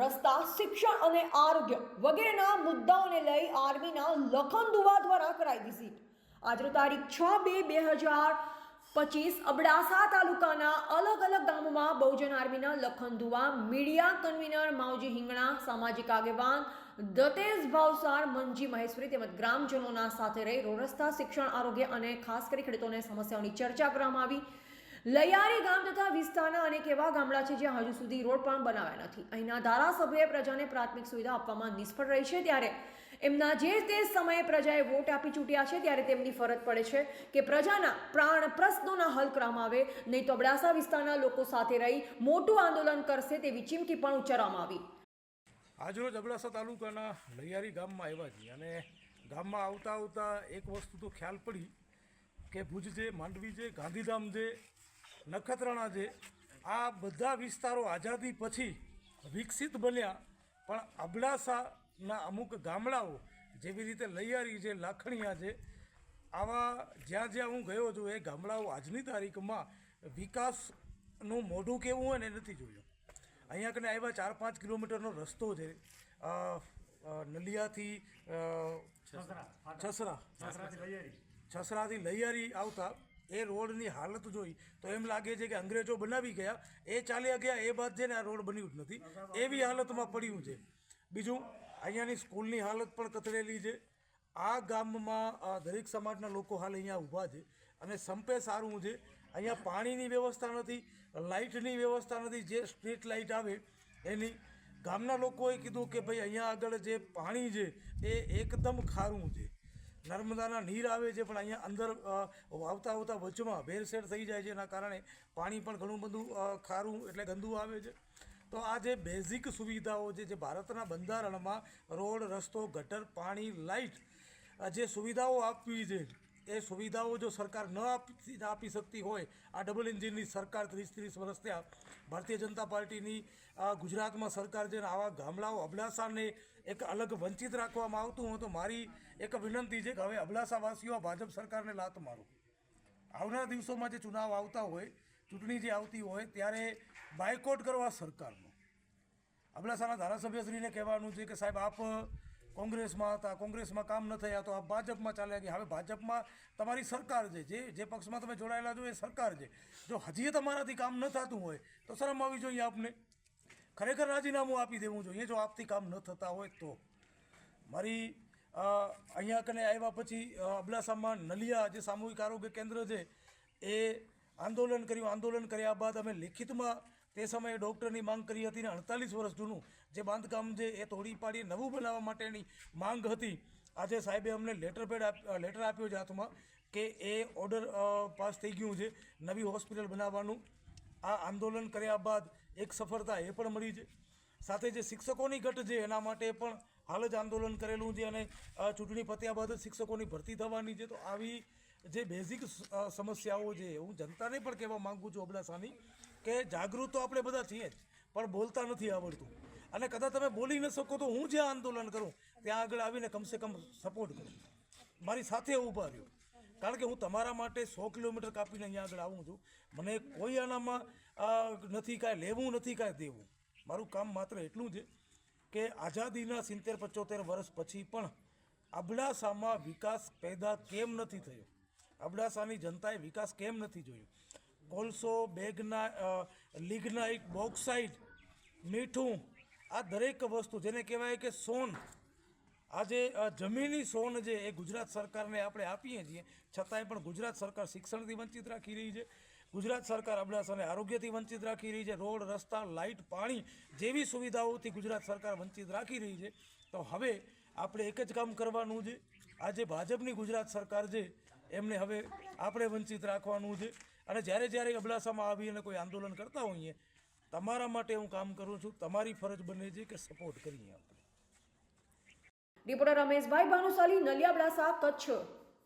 રસ્તા, શિક્ષણ અને આરોગ્ય વગેરેના મુદ્દાઓને લઈ આર્મીના લખન દુવા દ્વારા કરાઈ વિઝિટ આજનો તારીખ છ બે બે હજાર પચીસ, અબડાસા તાલુકાના અલગ અલગ ગામોમાં બહુજન આર્મીના લખન દુવા મીડિયા કન્વીનર માવજી હિંગણા, સામાજિક આગેવાન દતેશ ભાવસાર મંજી મહેશ્વરી તેમજ ગ્રામજનોના સાથે રહી રસ્તા, શિક્ષણ, આરોગ્ય અને ખાસ કરી ખેડૂતોને સમસ્યાઓની ચર્ચા કરવામાં આવી. લૈયારી ગામ તથા વિસ્તારના અનેક એવા ગામડા છે જ્યાં હજુ સુધી રોડ પણ બનાવ્યા નથી. અહીંના ધારાસભ્યોએ પ્રજાને પ્રાથમિક સુવિધા આપવામાં નિષ્ફળ રહી છે ત્યારે એમના જે તે સમયે પ્રજાએ વોટ આપી ચૂંટ્યા છે ત્યારે તેમની ફરજ પડે છે કે પ્રજાના પ્રાણ પ્રશ્નોના હલ કરવામાં આવે, નહીં તો અબડાસા વિસ્તારના લોકો સાથે રહી મોટું આંદોલન કરશે તેવી ચીમકી પણ ઉચ્ચારવામાં આવી. આજરોજ અબડાસા તાલુકાના લૈયારી ગામમાં આવ્યા છીએ અને ગામમાં આવતા આવતા એક વસ્તુ તો ખ્યાલ પડી કે ભુજ છે માંડવી છે ગાંધીધામ છે નખત્રાણા છે આ બધા વિસ્તારો આઝાદી પછી વિકસિત બન્યા પણ અબડાસાના અમુક ગામડાઓ જેવી રીતે લૈયારી છે લાખણીયા છે આવા જ્યાં જ્યાં હું ગયો છું એ ગામડાઓ આજની તારીખમાં વિકાસનું મોઢું કેવું હોય ને નથી જોયું. અહીંયા કને આવ્યા ચાર પાંચ કિલોમીટરનો રસ્તો છે. નલિયાથી અ, છસરા છસરાથી લૈયારી આવતા એ રોડની હાલત જોઈ તો એમ લાગે છે કે અંગ્રેજો બનાવી ગયા. એ ચાલ્યા ગયા, એ બાદ છે ને આ રોડ બન્યું જ નથી. એવી હાલતમાં પડ્યું છે. બીજું, અહીંયાની સ્કૂલની હાલત પણ કથળેલી છે. આ ગામમાં દરેક સમાજના લોકો હાલ અહીંયા ઊભા છે અને સંપે સારું છે. અહીંયા પાણીની વ્યવસ્થા નથી, લાઇટની વ્યવસ્થા નથી. જે સ્ટ્રીટ લાઇટ આવે એની, ગામના લોકોએ કીધું કે ભાઈ અહીંયા આગળ જે પાણી છે એ એકદમ ખારું છે. નર્મદાના નીર આવે છે, પણ અહીંયા અંદર વાવતા આવતા વચમાં ભેરસેર થઈ જાય છે, એના કારણે પાણી પણ ઘણું બધું ખારું એટલે ગંદુ આવે છે. તો આ જે બેઝિક સુવિધાઓ છે, જે ભારતના બંધારણમાં રોડ, રસ્તો, ગટર, પાણી, લાઇટ જે સુવિધાઓ આપવી છે એ સુવિધાઓ જો સરકાર ન આપી આપી શકતી હોય, આ ડબલ એન્જિનની સરકાર ત્રીસ ત્રીસ વર્ષ ત્યાં ભારતીય જનતા પાર્ટીની ગુજરાતમાં સરકાર છે આવા ગામડાઓ અબડાસાને એક અલગ વંચિત રાખવામાં આવતું હોય તો મારી એક વિનંતી છે કે હવે અબડાસાવાસીઓ ભાજપ સરકારને લાત મારો. આવનારા દિવસોમાં જે ચુનાવ આવતા હોય, ચૂંટણી જે આવતી હોય, ત્યારે બાયકોટ કરવા સરકારનો. અબડાસાના ધારાસભ્યશ્રીને કહેવાનું છે કે સાહેબ, આપ કોંગ્રેસમાં હતા, કોંગ્રેસમાં કામ ન થયા તો આ ભાજપમાં ચાલ્યા ગયા. હવે ભાજપમાં તમારી સરકાર છે, જે જે પક્ષમાં તમે જોડાયેલા છો એ સરકાર છે. જો હજી તમારાથી કામ ન થતું હોય તો શરમ આવવી જોઈએ આપને. ખરેખર રાજીનામું આપી દેવું જોઈએ જો આપથી કામ ન થતા હોય તો. મારી અહીંયા કને આવ્યા પછી અબડાસામાં નલિયા જે સામૂહિક આરોગ્ય કેન્દ્ર છે એ આંદોલન કર્યું. આંદોલન કર્યા બાદ અમે લિખિતમાં તે સમયે ડૉક્ટરની માંગ કરી હતી ને અડતાલીસ વર્ષ જૂનું જે બાંધકામ છે એ તોડી પાડી નવું બનાવવા માટેની માંગ હતી. આજે સાહેબે અમને લેટર પેડ લેટર આપ્યો છે હાથમાં કે એ ઓર્ડર પાસ થઈ ગયું છે. નવી હોસ્પિટલ બનાવવાનું. આ આંદોલન કર્યા બાદ એક સફળતા એ પણ મળી છે. સાથે જે શિક્ષકોની ઘટ છે એના માટે પણ હાલ જ આંદોલન કરેલું છે અને ચૂંટણી પત્યા બાદ શિક્ષકોની ભરતી થવાની છે. તો આવી જે બેઝિક સમસ્યાઓ છે, હું જનતાને પણ કહેવા માગું છું અબડાસાની કે જાગૃત તો આપણે બધા છીએ જ, પણ બોલતા નથી આવડતું. અને કદાચ તમે બોલી ન શકો તો હું જે આંદોલન કરું, ત્યાં આગળ આવીને કમસે કમ સપોર્ટ કરું. મારી સાથે ઊભા રહ્યો. કારણ કે હું તમારા માટે સો કિલોમીટર કાપીને અહીંયા આગળ આવું છું. મને કોઈ આનામાં નથી કાંઈ લેવું, નથી કાંઈ દેવું. મારું કામ માત્ર એટલું છે કે આઝાદીના સિત્તેર પંચોતેર વર્ષ પછી પણ અબડાસામાં વિકાસ પેદા કેમ નથી થયો? અબડાસાની જનતાએ વિકાસ કેમ નથી જોયો? કોલસો, બેગના લિગ્નાઇટ, બોક્સાઇટ, મીઠું, આ દરેક વસ્તુ જેને કહેવાય કે સોન, આજે જમીની સોન જે એ ગુજરાત સરકારને આપણે આપીએ છીએ, છતાંય પણ ગુજરાત સરકાર શિક્ષણથી વંચિત રાખી રહી છે, ગુજરાત સરકાર અબડાસાને આરોગ્યથી વંચિત રાખી રહી છે, રોડ, રસ્તા, લાઇટ, પાણી જેવી સુવિધાઓથી ગુજરાત સરકાર વંચિત રાખી રહી છે, તો હવે આપણે એક જ કામ કરવાનું છે, આજે ભાજપની ગુજરાત સરકાર છે એમને હવે આપણે વંચિત રાખવાનું છે. અને જ્યારે જ્યારે અબડાસામાં આવી અને કોઈ આંદોલન કરતા હોઈએ, તમારા માટે હું કામ કરું છું, તમારી ફરજ બને છે કે સપોર્ટ કરીએ આપણે. રિપોર્ટર રમેશભાઈ ભાનુશાલી, નલિયા અબડાસા, કચ્છ.